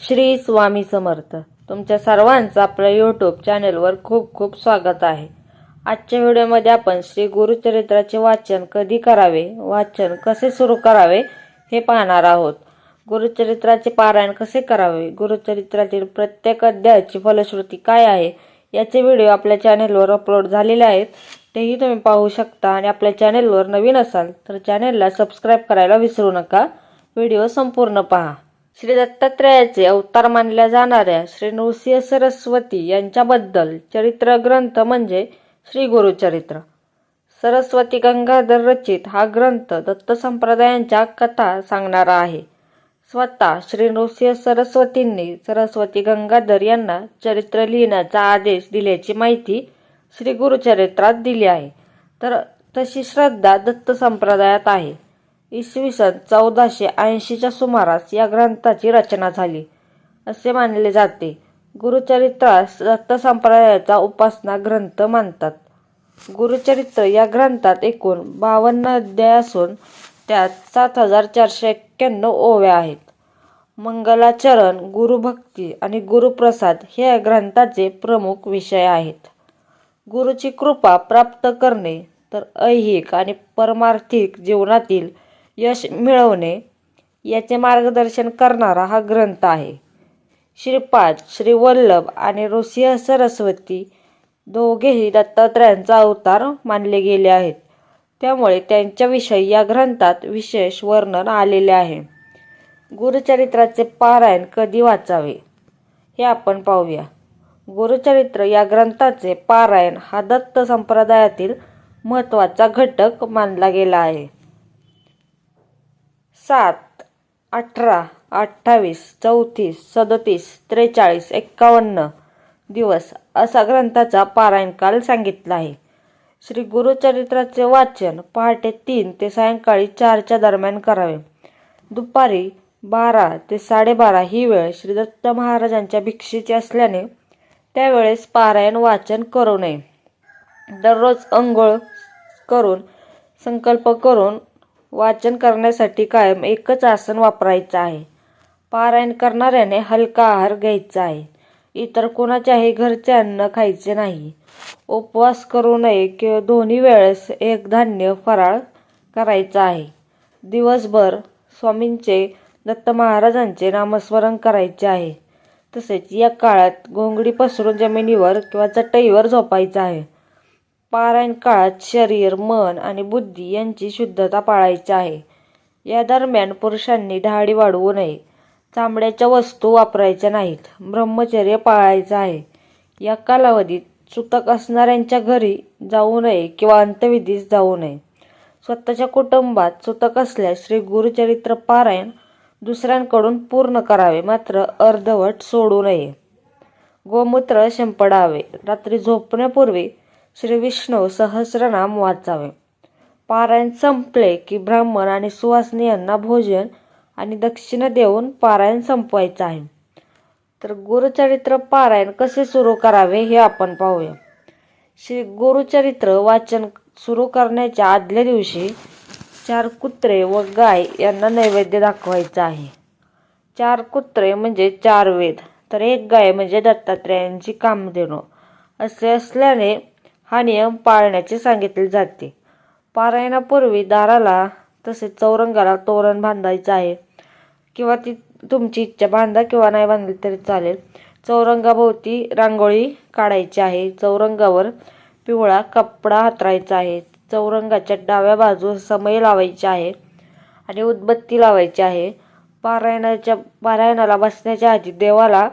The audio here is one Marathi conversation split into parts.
श्री स्वामी समर्थ. तुमच्या सर्वांचं आपल्या यूट्यूब चॅनेलवर खूप खूप स्वागत आहे. आजच्या व्हिडिओमध्ये आपण श्री गुरुचरित्राचे वाचन कधी करावे वाचन कसे सुरू करावे हे पाहणार आहोत. गुरुचरित्राचे पारायण कसे करावे गुरुचरित्रातील प्रत्येक अध्यायाची फलश्रुती काय आहे याचे व्हिडिओ आपल्या चॅनेलवर अपलोड झालेले आहेत. तेही तुम्ही पाहू शकता आणि आपल्या चॅनेलवर नवीन असाल तर चॅनेलला सबस्क्राईब करायला विसरू नका. व्हिडिओ संपूर्ण पहा. श्री दत्तात्रेयाचे अवतार मानल्या जाणाऱ्या श्री नृसिंह सरस्वती यांच्याबद्दल चरित्र ग्रंथ म्हणजे श्री गुरुचरित्र. सरस्वती गंगाधर रचित हा ग्रंथ दत्त संप्रदायांच्या कथा सांगणारा आहे. स्वतः श्री नृसिंह सरस्वतींनी सरस्वती गंगाधर यांना चरित्र लिहिण्याचा आदेश दिल्याची माहिती श्री गुरुचरित्रात दिली आहे. तर तशी श्रद्धा दत्त संप्रदायात आहे. इसवी सन चौदाशे ऐंशीच्या सुमारास या ग्रंथाची रचना झाली. असे मानले जाते. गुरुचरित्रास दत्त संप्रदायाचा उपासना ग्रंथ मानतात. गुरुचरित्र या ग्रंथात एकूण बावन्न अध्याय असून त्यात सात हजार चारशे एक्क्याण्णव ओव्या आहेत. मंगलाचरण गुरुभक्ती आणि गुरुप्रसाद हे या ग्रंथाचे प्रमुख विषय आहेत. गुरुची कृपा प्राप्त करणे तर ऐहिक आणि परमार्थिक जीवनातील यश मिळवणे याचे मार्गदर्शन करणारा हा ग्रंथ आहे. श्रीपाद श्री वल्लभ आणि ऋषिह सरस्वती दोघेही दत्तात्रयांचा अवतार मानले गेले आहेत. त्यामुळे त्यांच्याविषयी या ग्रंथात विशेष वर्णन आलेले आहे. गुरुचरित्राचे पारायण कधी वाचावे हे आपण पाहूया. गुरुचरित्र या ग्रंथाचे पारायण हा दत्त संप्रदायातील महत्त्वाचा घटक मानला गेला आहे. सात अठरा अठ्ठावीस चौतीस सदतीस त्रेचाळीस एक्कावन्न दिवस असा ग्रंथाचा पारायण काल सांगितला आहे. श्री गुरुचरित्राचे वाचन पहाटे तीन ते सायंकाळी चारच्या दरम्यान करावे. दुपारी बारा ते साडेबारा ही वेळ श्री दत्त महाराजांच्या भिक्षेची असल्याने त्यावेळेस पारायण वाचन करू नये. दररोज अंघोळ करून संकल्प करून वाचन करण्यासाठी कायम एकच आसन वापरायचं आहे. पारायण करणाऱ्याने हलका आहार घ्यायचा आहे. इतर कोणाच्याही घरचे अन्न खायचे नाही. उपवास करू नये किंवा दोन्ही वेळेस एक धान्य फराळ करायचा आहे. दिवसभर स्वामींचे दत्त महाराजांचे नामस्मरण करायचे आहे. तसेच या काळात घोंगडी पसरून जमिनीवर किंवा चटईवर झोपायचं आहे. पारायण काळात शरीर मन आणि बुद्धी यांची शुद्धता पाळायची आहे. या दरम्यान पुरुषांनी दाढी वाढवू नये. चामड्याच्या वस्तू वापरायच्या नाहीत. ब्रह्मचर्य पाळायचं आहे. या कालावधीत सुतक असणाऱ्यांच्या घरी जाऊ नये किंवा अंत्यविधीस जाऊ नये. स्वतःच्या कुटुंबात सुतक असल्यास श्री गुरुचरित्र पारायण दुसऱ्यांकडून पूर्ण करावे मात्र अर्धवट सोडू नये. गोमूत्र शिंपडावे. रात्री झोपण्यापूर्वी श्री विष्णू सहस्रनाम वाचावे. पारायण संपले की ब्राह्मण आणि सुवासनी यांना भोजन आणि दक्षिणा देऊन पारायण संपवायचं आहे. तर गुरुचरित्र पारायण कसे सुरू करावे हे आपण पाहूया. श्री गुरुचरित्र वाचन सुरू करण्याच्या आदल्या दिवशी चार कुत्रे व गाय यांना नैवेद्य दाखवायचा आहे. चार कुत्रे म्हणजे चार वेद तर एक गाय म्हणजे दत्तात्रेयांची कामधेनू. असे असल्याने हा नियम पाळण्याचे सांगितले जाते. पारायणापूर्वी दाराला तसेच चौरंगाला तोरण बांधायचं आहे. किंवा ती तुमची इच्छा बांधा किंवा नाही बांधली तरी चालेल. चौरंगाभोवती रांगोळी काढायची आहे. चौरंगावर पिवळा कपडा हातरायचा आहे. चौरंगाच्या डाव्या बाजूस समय लावायची आहे आणि उदबत्ती लावायची आहे. पारायणाच्या पारायणाला बसण्याच्या आधी देवाला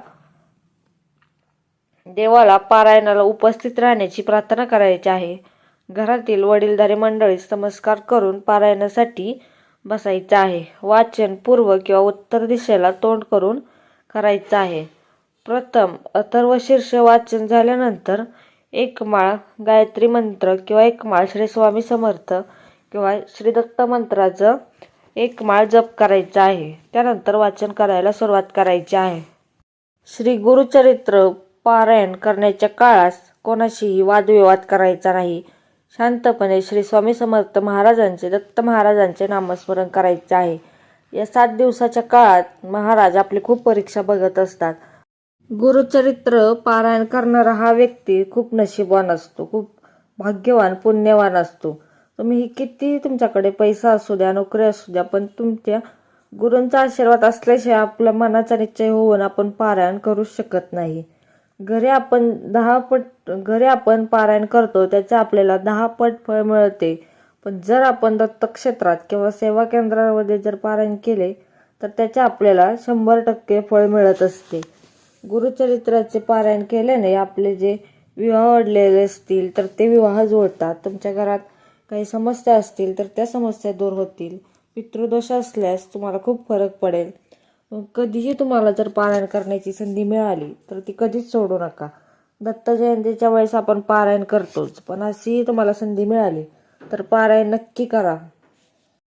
देवाला पारायणाला उपस्थित राहण्याची प्रार्थना करायची आहे. घरातील वडीलधारी मंडळीस नमस्कार करून पारायणासाठी बसायचं आहे. वाचन पूर्व किंवा उत्तर दिशेला तोंड करून करायचं आहे. प्रथम अथर्व शीर्ष वाचन झाल्यानंतर एक माळ गायत्री मंत्र किंवा एक माळ श्री स्वामी समर्थ किंवा श्री दत्त मंत्राचं एक माळ जप करायचा आहे. त्यानंतर वाचन करायला सुरुवात करायची आहे. श्री गुरुचरित्र पारायण करण्याच्या काळास कोणाशीही वादविवाद करायचा नाही. शांतपणे श्री स्वामी समर्थ महाराजांचे दत्त महाराजांचे नामस्मरण करायचे आहे. या सात दिवसाच्या काळात महाराज आपली खूप परीक्षा बघत असतात. गुरुचरित्र पारायण करणारा हा व्यक्ती खूप नशीबवान असतो खूप भाग्यवान पुण्यवान असतो. तुम्ही किती तुमच्याकडे पैसा असू द्या नोकरी असू द्या पण तुमच्या गुरूंचा आशीर्वाद असल्याशिवाय आपल्या मनाचा निश्चय होऊन आपण पारायण करू शकत नाही. घरी आपण दहा पट घरी आपण पारायण करतो त्याचे आपल्याला दहा पट फळ मिळते. पण जर आपण दत्तक्षेत्रात किंवा सेवा केंद्रामध्ये जर पारायण केले तर त्याचे आपल्याला शंभर टक्के फळ मिळत असते. गुरुचरित्राचे पारायण केल्याने आपले जे विवाह अडलेले असतील तर ते विवाह जुळतात तुमच्या घरात काही समस्या असतील तर त्या समस्या दूर होतील. पितृदोष असल्यास तुम्हाला खूप फरक पडेल. कधीही तुम्हाला जर पारायण करण्याची संधी मिळाली तर ती कधीच सोडू नका. दत्त जयंतीच्या वेळेस आपण पारायण करतोच पण अशीही तुम्हाला संधी मिळाली तर पारायण नक्की करा.